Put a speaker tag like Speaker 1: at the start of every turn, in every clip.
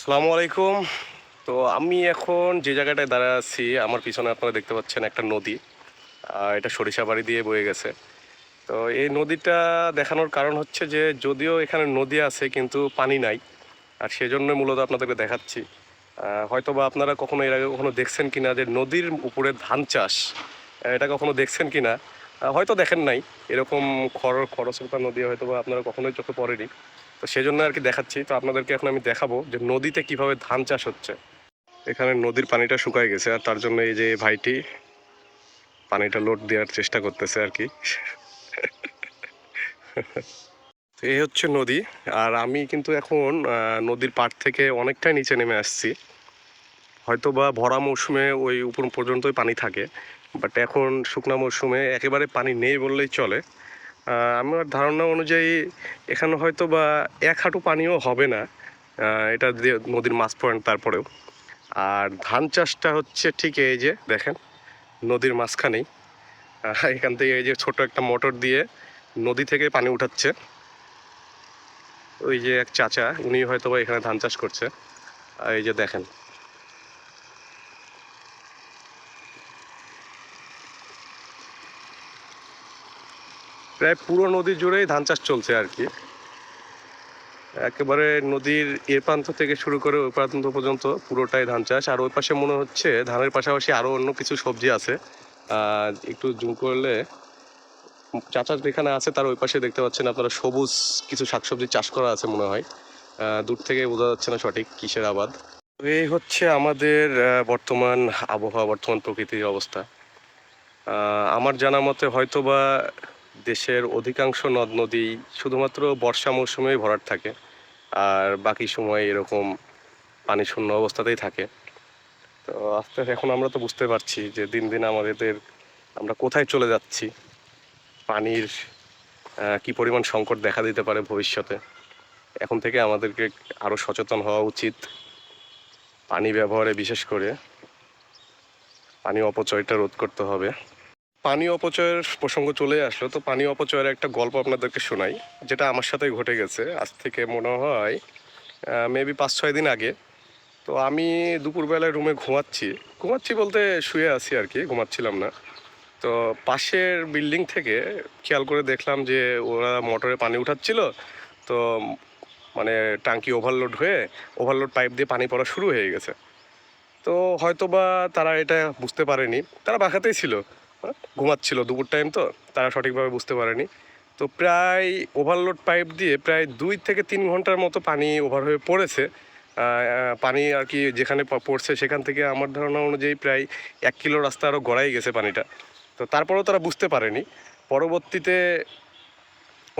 Speaker 1: সালামু আলাইকুম। তো আমি এখন যে জায়গাটায় দাঁড়ায় আছি, আমার পিছনে আপনারা দেখতে পাচ্ছেন একটা নদী। এটা সরিষাবাড়ি দিয়ে বয়ে গেছে। তো এই নদীটা দেখানোর কারণ হচ্ছে যে, যদিও এখানে নদী আছে, কিন্তু পানি নাই। আর সেজন্য মূলত আপনাদেরকে দেখাচ্ছি। হয়তো বা আপনারা কখনো এর আগে কখনো দেখছেন কিনা যে, নদীর উপরে ধান চাষ। এটা কখনো দেখছেন কিনা? হয়তো দেখেন নাই। এরকম খর, খরস্রোতা নদী হয়তো বা আপনারা কখনোই চোখে পড়েনি। তো সেজন্য আর কি দেখাচ্ছি। তো আপনাদেরকে এখন আমি দেখাবো যে নদীতে কীভাবে ধান চাষ হচ্ছে। এখানে নদীর পানিটা শুকায় গেছে আর তার জন্য এই যে ভাইটি পানিটা লোড দেওয়ার চেষ্টা করতেছে আর কি এই হচ্ছে নদী। আর আমি কিন্তু এখন নদীর পাড় থেকে অনেকটাই নিচে নেমে আসছি। হয়তো বা ভরা মৌসুমে ওই উপর পর্যন্তই পানি থাকে। বাট এখন শুকনা মৌসুমে একেবারে পানি নেই বললেই চলে। আমার ধারণা অনুযায়ী এখানে হয়তো বা এক হাঁটু পানিও হবে না। এটা নদীর মাছ পয়েন্ট তারপরেও। আর ধান চাষটা হচ্ছে ঠিক এই যে, দেখেন, নদীর মাঝখানেই। এখান থেকে এই যে ছোট একটা মোটর দিয়ে নদী থেকে পানি উঠাচ্ছে। ওই যে এক চাচা, উনি হয়তো বা এখানে ধান চাষ করছে। এই যে দেখেন প্রায় পুরো নদী জুড়েই ধান চাষ চলছে আর কি। একেবারে নদীর এ প্রান্ত থেকে শুরু করে ওই প্রান্ত পর্যন্ত পুরোটাই ধান চাষ। আর ওই পাশে মনে হচ্ছে ধানের পাশাপাশি আরও অন্য কিছু সবজি আছে। একটু জুম করলে চাচা যেখানে আছে তার ওই পাশে দেখতে পাচ্ছেন আপনারা সবুজ কিছু শাকসবজি চাষ করা আছে মনে হয়। দূর থেকে বোঝা যাচ্ছে না সঠিক কিসের আবাদ। এই হচ্ছে আমাদের বর্তমান আবহাওয়া, বর্তমান প্রকৃতির অবস্থা। আমার জানা মতে হয়তোবা দেশের অধিকাংশ নদ নদী শুধুমাত্র বর্ষা মৌসুমেই ভরাট থাকে, আর বাকি সময় এরকম পানি শূন্য অবস্থাতেই থাকে। তো আস্তে আস্তে এখন আমরা তো বুঝতে পারছি যে দিন দিন আমাদের আমরা কোথায় চলে যাচ্ছি, পানির কি পরিমাণ সংকট দেখা দিতে পারে ভবিষ্যতে। এখন থেকে আমাদেরকে আরও সচেতন হওয়া উচিত, পানি ব্যবহারে বিশেষ করে। পানি অপচয়টা রোধ করতে হবে। পানি অপচয়ের প্রসঙ্গ চলে আসলো। তো পানি অপচয়ের একটা গল্প আপনাদেরকে শোনাই, যেটা আমার সাথেই ঘটে গেছে। আজ থেকে মনে হয় মেবি পাঁচ, ছয় দিন আগে। তো আমি দুপুরবেলায় রুমে ঘুমাচ্ছি। ঘুমাচ্ছি বলতে শুয়ে আছি আর কি, ঘুমাচ্ছিলাম না। তো পাশের বিল্ডিং থেকে খেয়াল করে দেখলাম যে ওরা মোটরে পানি উঠাচ্ছিল। তো মানে টাঙ্কি ওভারলোড হয়ে ওভারলোড পাইপ দিয়ে পানি পড়া শুরু হয়ে গেছে। তো হয়তো বা তারা এটা বুঝতে পারেনি। তারা বাঁকাতেই ছিল। ঘুমাচ্ছিল দুপুর টাইম তো, তারা সঠিকভাবে বুঝতে পারেনি। তো প্রায় ওভারলোড পাইপ দিয়ে প্রায় দুই থেকে তিন ঘণ্টার মতো পানি ওভার হয়ে পড়েছে। পানি আর কি যেখানে পড়ছে সেখান থেকে আমার ধারণা অনুযায়ী প্রায় এক কিলো রাস্তা আরও গড়াই গেছে পানিটা। তো তারপরেও তারা বুঝতে পারেনি। পরবর্তীতে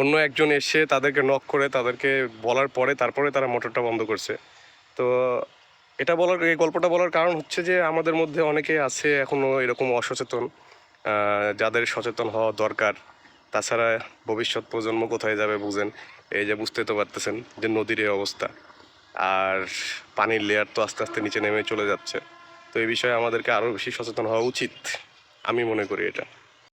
Speaker 1: অন্য একজন এসে তাদেরকে নক করে, তাদেরকে বলার পরে তারপরে তারা মোটরটা বন্ধ করছে। তো এটা বলার, এই গল্পটা বলার কারণ হচ্ছে যে আমাদের মধ্যে অনেকে আছে এখনও এরকম অসচেতন। যাদের সচেতন হওয়া দরকার, তাছাড়া ভবিষ্যৎ প্রজন্ম কোথায় যাবে বুঝেন? এই যে বুঝতে তো পারতেছেন যে নদীর এই অবস্থা। আর পানির লেয়ার তো আস্তে আস্তে নিচে নেমে চলে যাচ্ছে। তো এই বিষয়ে আমাদেরকে আরও বেশি সচেতন হওয়া উচিত, আমি মনে করি এটা।